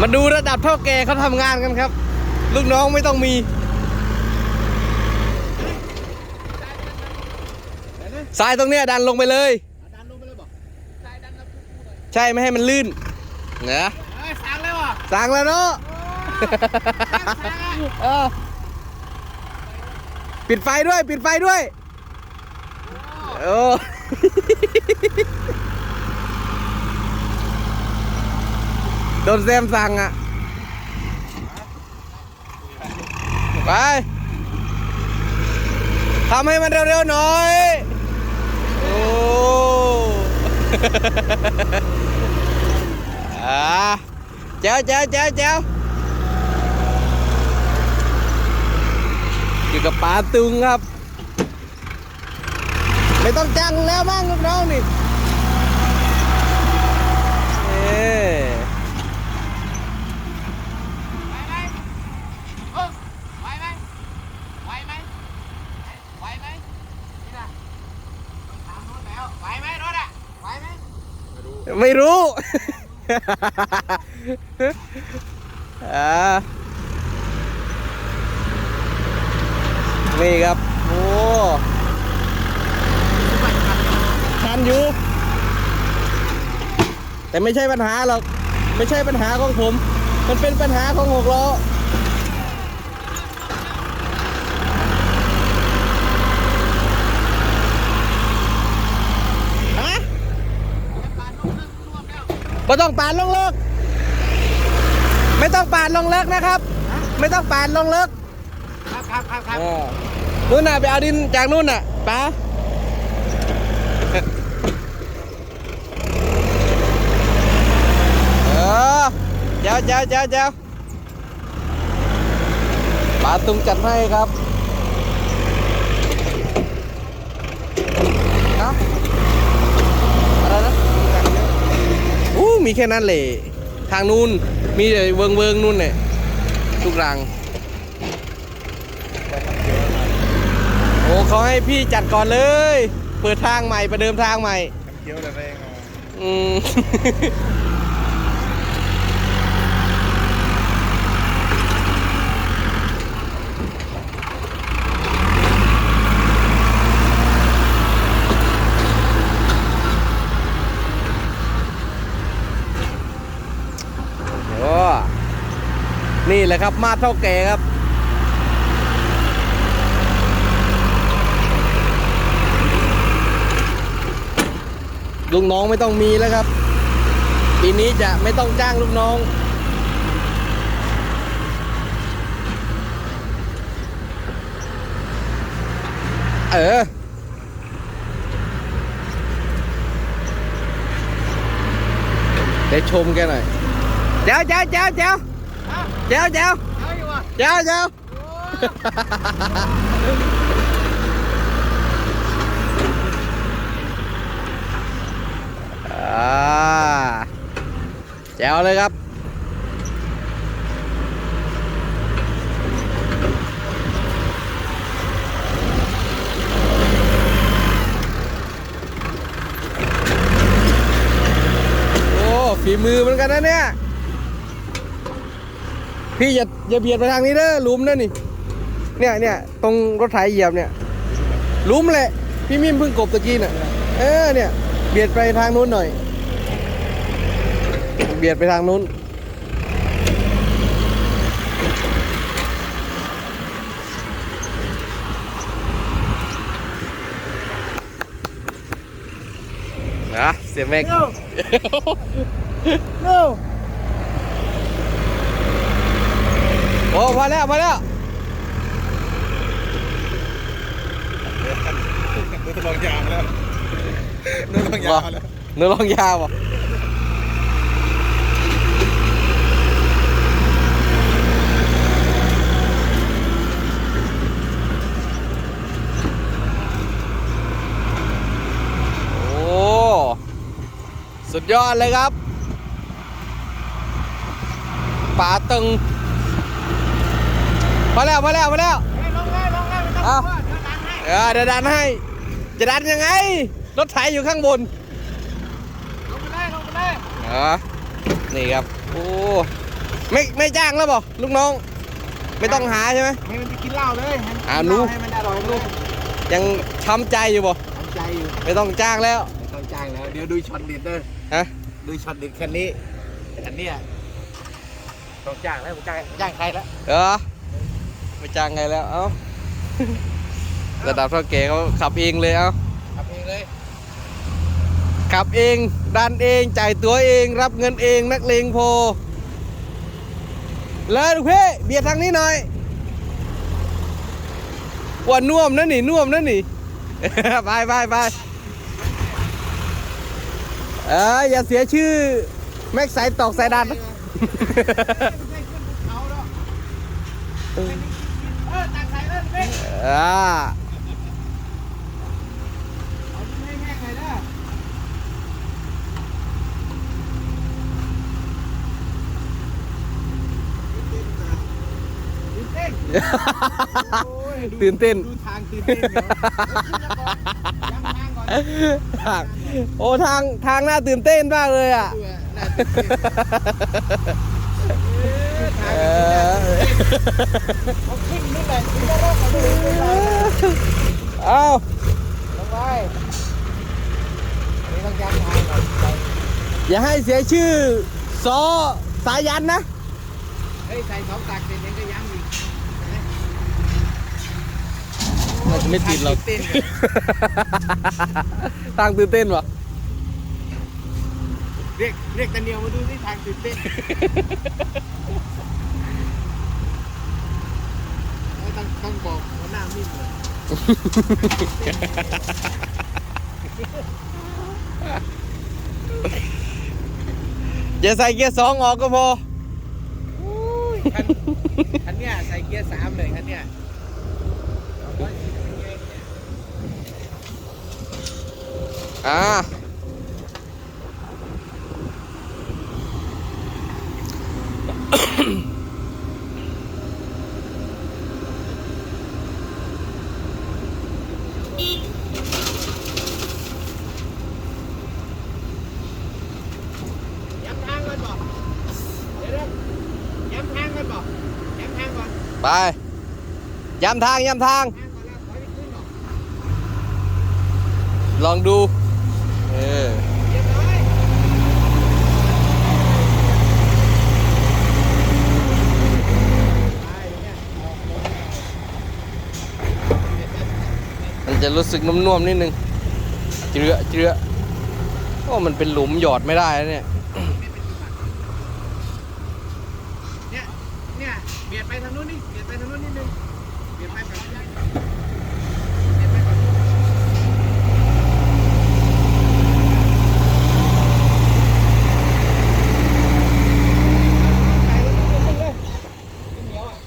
มาดูระดับเท่าแกเขาทำงานกันครับ ลูกน้องไม่ต้องมีทรายตรงเนี้ยดันลงไปเลยดันลงไปเลยบอกใช่ไม่ให้มันลื่นนะเฮ้ยสั่งเลยว่ะสั่งแล้วเนาะปิดไฟด้วย ปิดไฟด้วยโอ้ โดนแซมสั่งอะ ไปทำให้มันเร็วๆหน่อย โอ้อ่าเจ้าเจ้าเจ้าเจ้าอยู่กับป๋าตุงครับ ไม่ต้องจ้างแล้วบ้างลูกน้องนี่เอ้ย ไหวไหมเออไหวไหมไหวไหมไหวไหมนี่นะต้องถามรถแล้วไหวไหมรถอะไหวไหม ไม่รู้ นี่ครับ โอ้ทันอยู่ แต่ไม่ใช่ปัญหาหรอก ไม่ใช่ปัญหาของผม มันเป็นปัญหาของหกล้อ ฮะ ไม่ต้องปาดลงเลิก ไม่ต้องปาดลงเลิกนะครับ ไม่ต้องปาดลงเลิกครับครับครับครับนู่นน่ะไปเอาดินจากนู่นน่ะป้าเออเจ้าเจ้าเจ้าเจ้าป้าตุงจัดให้ครับเอ้าอะไรนะอู้ มีแค่นั้นเลยทางนู้นมีแต่เวิงเวิงๆนู่นเนี่ยทุกรังโอ้เขาให้พี่จัดก่อนเลย เปิดทางใหม่ประเดิมทางใหม่เคี้ยวแต่แรงอะอืม โอ้ นี่แหละครับมาเท่าแก่ครับ ลูกน้องไม่ต้องมีแล้วครับ ปีนี้จะไม่ต้องจ้างลูกน้องเออเดี๋ยวชมแกหน่อย เจ้าเจ้าเจ้าเจ้าเจ้าเจ้าเอาอยู่ว่ะเจ้าแจ๋วเลยครับโอ้ฝีมือเหมือนกันนะเนี่ย พี่อย่าอย่าเบียดไปทางนี้เด้อหลุมนั่นนี่ เนี่ยเนี่ยตรงรถไถเหยียบเนี่ยหลุมแหละ พี่มิมเพิ่งกบตะกี้น่ะ เออเนี่ย เบียดไปทางนู้นหน่อย เบียดไปทางนู้น นะเสียแม็กเร็วเร็ว โอ้พอแล้วพอแล้วนึกลองยาวแล้วนึกลองยาวแล้วเนื้อลองยาวอะโอ้สุดยอดเลยครับป่าตึง พอแล้วพอแล้วพอแล้วเฮ้ยลงเลยลงเลยไม่ต้องอ้าวกลัวเดี๋ยวดันให้เออเดี๋ยวดันให้ จะดันยังไง รถไถอยู่ข้างบน ลงไปเลยลงไปเลยเหรอนี่ครับ โอ้ไม่ไม่จ้างแล้วบ่ลูกน้อง ไม่ต้องหาใช่ไหมให้มันไปกินเหล้าเลยให้มันอ่ากินเหรู้ล้าให้มันอร่อยเลยยังช้ำใจอยู่บ่ทำใจอยู่ ไม่ต้องจ้างแล้วไม่ต้องจ้างแล้ว เดี๋ยวดูช็อตเด็ดเด้อฮะดูช็อตเด็ดคันนี้คันเนี้ยต้องจ้างแล้วผมจ้างจ้างใครแล้วเออ ไม่จ้างไงแล้ว เอ้า ระดับเท่าแก่เขาขับเองเลยเอ้าทำเองเลย ขับเอง ดันเอง จ่ายตัวเอง รับเงินเอง นักเลงพอเลยลูกพี่เบียดทางนี้หน่อยว่าน่วมนั่นนี่น่วมนั่นนี่ไปไปไปเอออย่าเสียชื่อ แม็กสายตอกสายดันนะ เพ่งอ่าเอาให้แห้งๆหน่อยเด้อตื่นเต้นโอ้ยดูตื่นเต้น ดูทางตื่นเต้นเดี๋ยวย้ำทางก่อนย้ำทางก่อนโอ้ทางทางน่าตื่นเต้นมากเลยอะดูอะน่าตื่นเต้น เออทางเอมันอน่าตื่นเต้นเอาขึ้นนู่นแหละขึ้นรอบๆเอาเลยขึ้นเลยเอาลงไปอันนี้ต้องย้ำทางก่อนไปอย่าให้เสียชื่อซอสายันนะ เฮ้ยใส่สองตักเสร็จยังก็ย้ำอีกน่าจะไม่ติดหรอกเต้นทางตื่นเต้นวะเรียกเรียกตะเนียวมาดูที่ทางตื่นเต้นแล้ว ต้องต้องบอกหัวหน้ามิ่งเลยอย่าใส่เกียร์สองออกก็พอคันคันเนี้ยใส่เกียร์สามเลยคันเนี้ยสองร้อยสิบเป็นไงเนี่ยอ่า ย้ำทางก่อนบอกเดี๋ยวเดี๋ยวย้ำทางก่อนบอกย้ำทางก่อน ไปย้ำทางย้ำทาง ลองดู เออมันจะรู้สึกนุ่มๆนิดนึง เจือเจือโอ้มันเป็นหลุมหยอดไม่ได้เนี่ย เบียดไปทางนู้นนี่เบียดไปทางนู้นนิดนึงเบียดไปแบบนี้เบียดไปก่อนใส่ลงไปเลยเหนียวอะ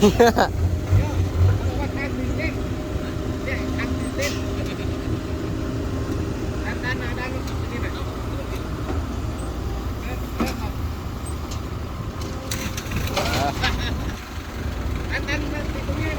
เดี๋ยวเขาบอกว่าทางตื่นเต้นเนี่ยทางตื่นเต้นดันดันมาดันมานี่หน่อยเออเออเอาดันดันมาตรงนี้หน่อย